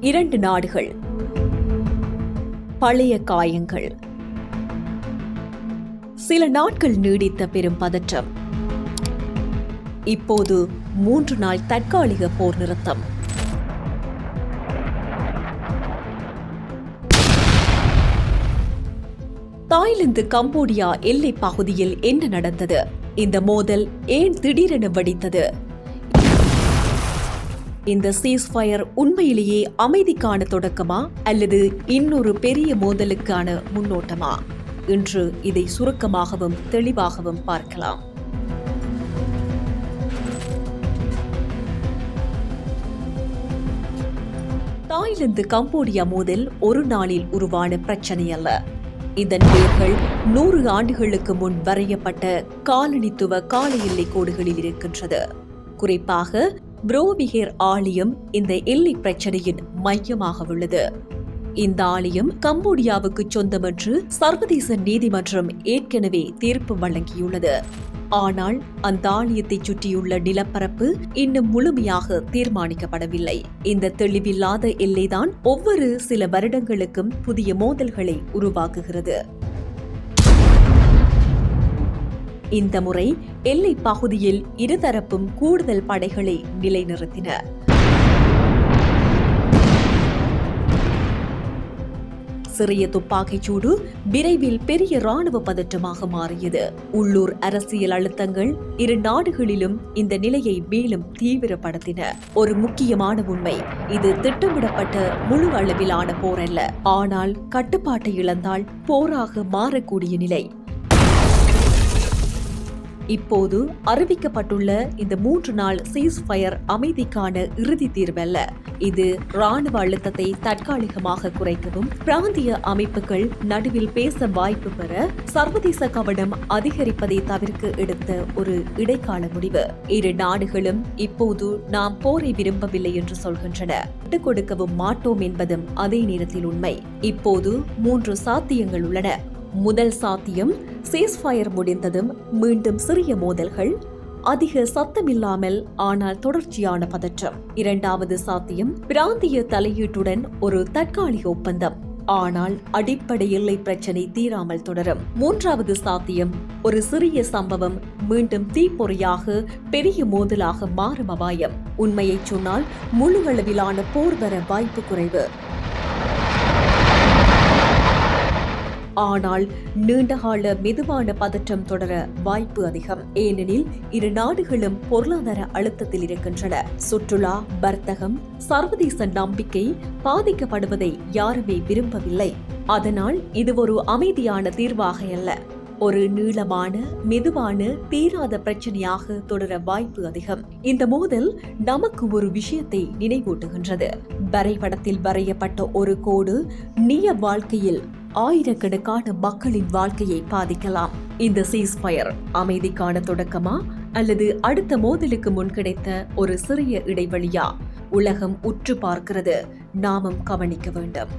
இரண்டு நாடுகள். பழைய காயங்கள். சில நாட்கள் நீடித்த பெரும் பதற்றம். இப்போது மூன்று நாள் தற்காலிக போர் நிறுத்தம். தாய்லாந்து கம்போடியா எல்லை பகுதியில் என்ன நடந்தது? இந்த மோதல் ஏன் திடீரென வெடித்தது? இந்த சீஸ்ஃபயர் உண்மையிலேயே அமைதிக்கான தொடக்கமா அல்லது இன்னொரு பெரிய மோதலுக்கான முன்னோட்டமா? இன்று இதை சுருக்கமாகவும் தெளிவாகவும் பார்க்கலாம். தாய்லாந்து கம்போடியா மோதல் ஒரு நாளில் உருவான பிரச்சனை அல்ல. இதன் வேர்கள் நூறு ஆண்டுகளுக்கு முன் வரையப்பட்ட காலனித்துவ கால எல்லை கோடுகளில் இருக்கின்றது. குறிப்பாக புரோவிகேர் ஆலயம் இந்த எல்லை பிரச்சனையின் மையமாக உள்ளது இந்த ஆலயம் கம்போடியாவுக்கு சொந்தம் என்று சர்வதேச நீதிமன்றம் ஏற்கனவே தீர்ப்பு வழங்கியுள்ளது. ஆனால் அந்த ஆலயத்தை சுற்றியுள்ள நிலப்பரப்பு இன்னும் முழுமையாக தீர்மானிக்கப்படவில்லை. இந்த தெளிவில்லாத எல்லைதான் ஒவ்வொரு சில வருடங்களுக்கும் புதிய மோதல்களை உருவாக்குகிறது. இந்த முறை எல்லை பகுதியில் இருதரப்பும் கூடுதல் படைகளை நிலைநிறுத்தின. சிறிய துப்பாக்கிச் சூடு விரைவில் பெரிய ராணுவ பதற்றமாக மாறியது. உள்ளூர் அரசியல் அழுத்தங்கள் இரு நாடுகளிலும் இந்த நிலையை மேலும் தீவிரப்படுத்தின. ஒரு முக்கியமான உண்மை இது திட்டமிடப்பட்ட முழு அளவிலான போர் அல்ல. ஆனால் கட்டுப்பாட்டை இழந்தால் போராக மாறக்கூடிய நிலை. இப்போது அறிவிக்கப்பட்டுள்ள இந்த மூன்று நாள் சீஸ் ஃபயர் அமைதிக்கான இறுதி தீர்வல்ல. இது ராணுவ அழுத்தத்தை தற்காலிகமாக குறைக்கவும் பிராந்திய அமைப்புகள் நடுவில் பேச வாய்ப்பு பெற சர்வதேச கவனம் அதிகரிப்பதை தவிர்க்க எடுத்த ஒரு இடைக்கால முடிவு. இரு நாடுகளும் இப்போது நாம் போரை விரும்பவில்லை என்று சொல்கின்றன. விட்டுக் கொடுக்கவும் மாட்டோம் என்பதும் அதே நேரத்தில் உண்மை. இப்போது மூன்று சாத்தியங்கள் உள்ளன. முதல் சாத்தியம் சேஸ்ஃபயர் முடிந்ததும் மீண்டும் சிறிய மோதல்கள் அதிக சத்தமில்லாமல் ஆனால் தொடர்ச்சியான பதற்றம். இரண்டாவது சாத்தியம் பிராந்திய தலையீட்டுடன் ஒரு தற்காலிக ஒப்பந்தம். ஆனால் அடிப்படை எல்லை பிரச்சனை தீராமல் தொடரும். மூன்றாவது சாத்தியம் ஒரு சிறிய சம்பவம் மீண்டும் தீப்பொறியாக பெரிய மோதலாக மாறும் அபாயம். உண்மையை சொன்னால் முழு அளவிலான போர் வர வாய்ப்பு குறைவு. ஆனால் நீண்டகால மெதுவான பதற்றம் தொடர வாய்ப்பு அதிகம். ஏனெனில் இரு நாடுகளும் பொருளாதார அழுத்தத்தில் இருக்கின்றன. சுற்றுலா வர்த்தகம் சர்வதேச நம்பிக்கை பாதிக்கப்படுவதை யாருமே விரும்பவில்லை. அதனால் இது ஒரு அமைதியான தீர்வாக அல்ல. ஒரு நீளமான மெதுவான தீராத பிரச்சனையாக தொடர வாய்ப்பு அதிகம். இந்த மோதல் நமக்கு ஒரு விஷயத்தை நினைவூட்டுகின்றது. வரைபடத்தில் வரையப்பட்ட ஒரு கோடு நிய வாழ்க்கையில் ஆயிரக்கணக்கான மக்களின் வாழ்க்கையை பாதிக்கலாம். இந்த சீஸ்பயர் அமைதிக்கான தொடக்கமா? அல்லது அடுத்த மோதலுக்கு முன் கிடைத்த ஒரு சிறிய இடைவெளியா? உலகம் உற்று பார்க்கிறது. நாமும் கவனிக்க வேண்டும்.